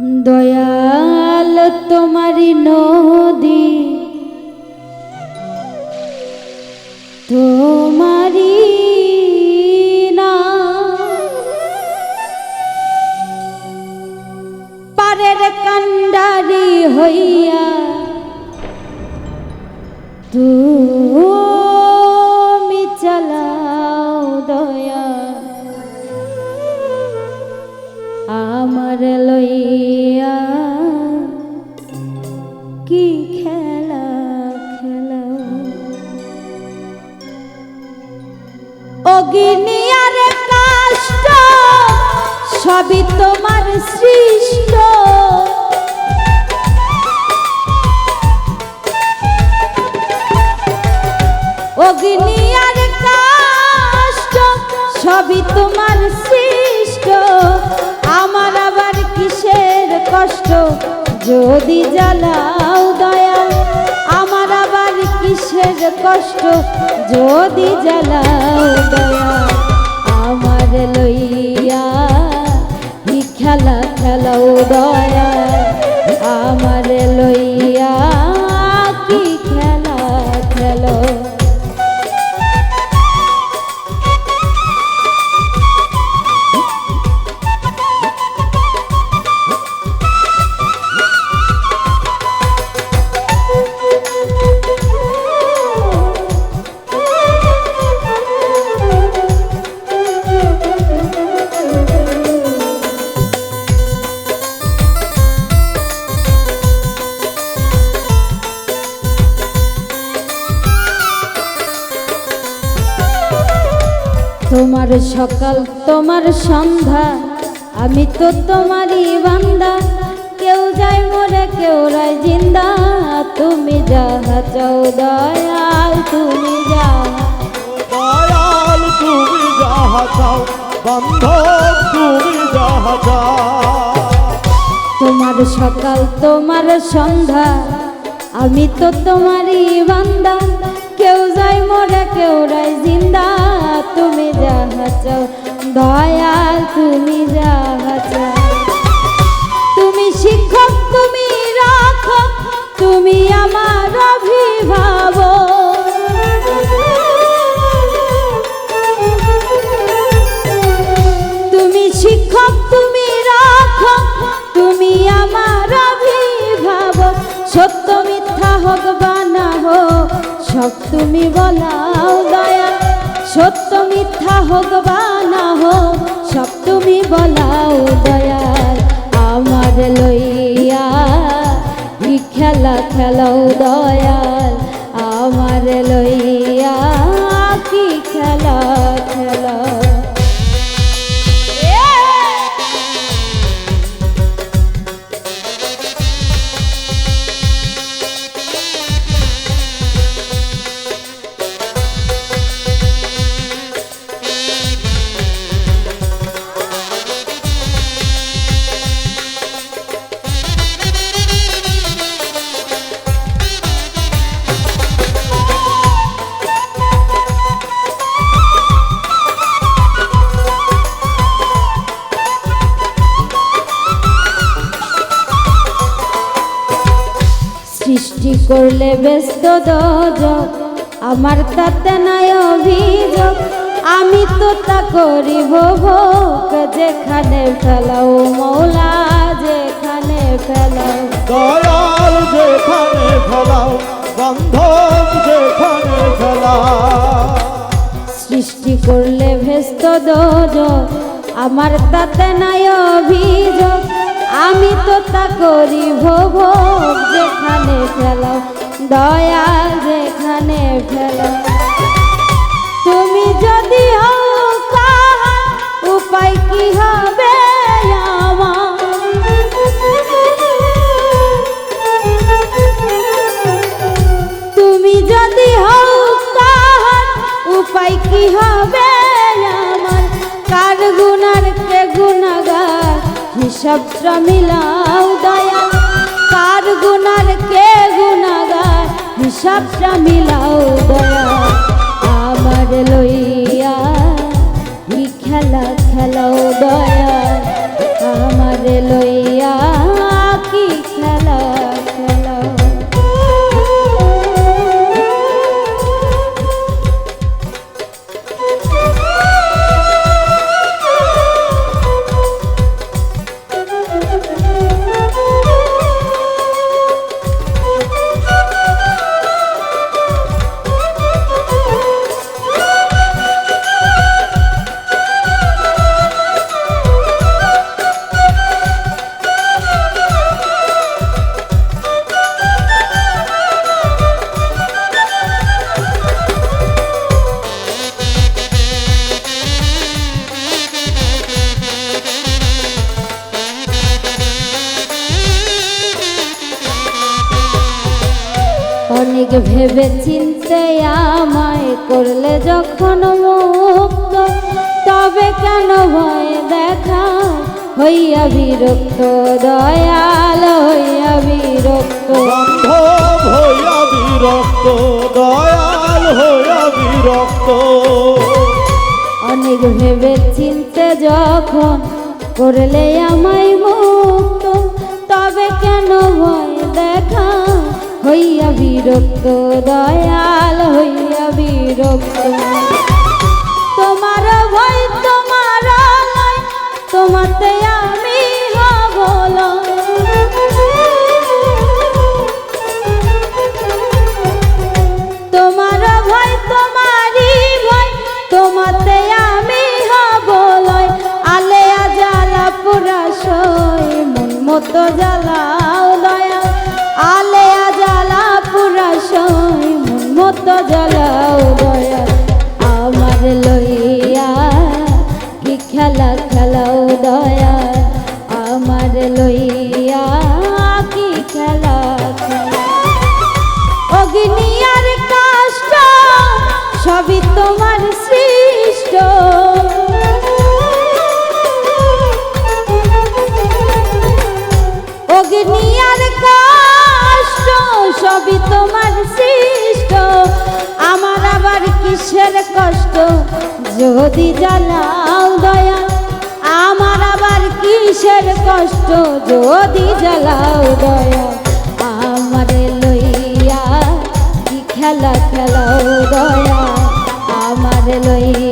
দয়াল তোমারি নদী তোমারি না। পারের কান্ডারি হইয়া তুমি আমার লইয়া কি খেলা খেলা? অগ্নি আর কাষ্ট সবই তোমার সৃষ্ট। কষ্ট যদি জ্বালাও দয়া আমার আবার কিসের কষ্ট যদি জ্বালাও দয়া আমার লইয়া খেলা খেলাও দয়া আমার তোমার সকাল তোমার সন্ধ্যা। আমি তো তোমারই বান্দা। কেউ যায় মরে কেউ রায় জিন্দা। তুমি যাহা চাও দয়াল তুমি যাহা দয়াল তুমি যাহা চাও বান্ধব তুমি যাহা চাও। তোমার সকাল তোমার সন্ধ্যা। আমি তো তোমারই বান্দা। কেউ যায় মরে, কেউ রাই জিন্দা। তুমি যাহা চাও, দয়াল তুমি যাহা চাও। তুমি শিক্ষক, তুমি রাখো তুমি আমার অভিভাবক। সত্য মিথ্যা হোক সব তুমি বলাও দয়া, সত্য মিথ্যা হোক বা না হোক, সব তুমি বলাও দয়াল আমার লইয়া খেলা খেলাও দয়াল, আমার লইয়া সৃষ্টি করলে ব্যস্ত দজ আমার তাতে নাই অভিযোগ। আমি তো তা করিব ভোগ যেখানে ফেলাও মৌলা যেখানে ফেলাও। দয়াল যেখানে ফেলাও বান্ধব যেখানে ফেলাও। সৃষ্টি করলে ভেস্ত দোজ আমার তাতে নাই অভিযোগ। আমি তো তা করি ভোগ ফেলাও দয়াল যেখানে ফেলাও তুমি যদি হও উপায় কি হবে তুমি যদি হও উপায় কি হবে আমার? কার গুনার কে গুনাগার হিসাবটা মিলাও দয়া। হিসাবটা মিলাও দয়া অনেক ভেবে চিনতে আমায় করলে যখন মুক্ত তবে কেন ভয় দেখা? হইয়া বিরক্ত দয়াল হইয়া বিরক্ত। হইয়া বিরক্ত দয়াল হইয়া বিরক্ত। অনেক ভেবে চিনতে যখন করলে আমায় মুক্ত হইয়া বিরক্ত, দয়াল হইয়া বিরক্ত। তোমার ভয়, তোমার তোমাতে আমি হব তোমার ভয়, তোমারই ভয়, তোমাতে আমি হব লয়। আলেয়া জ্বালা পুরা সই মন মতো জ্বালাও অগ্নি আর কাষ্ট, সবই তোমার সৃষ্ট। অগ্নি আর কাষ্ট, সবই তোমার সৃষ্ট। আমার আবার কিসের কষ্ট, যদি জ্বালাও দয়া। আমার আবার কিসের কষ্ট, যদি জ্বালাও দয়া। খেলা খেলাও দয়া আমার লইয়া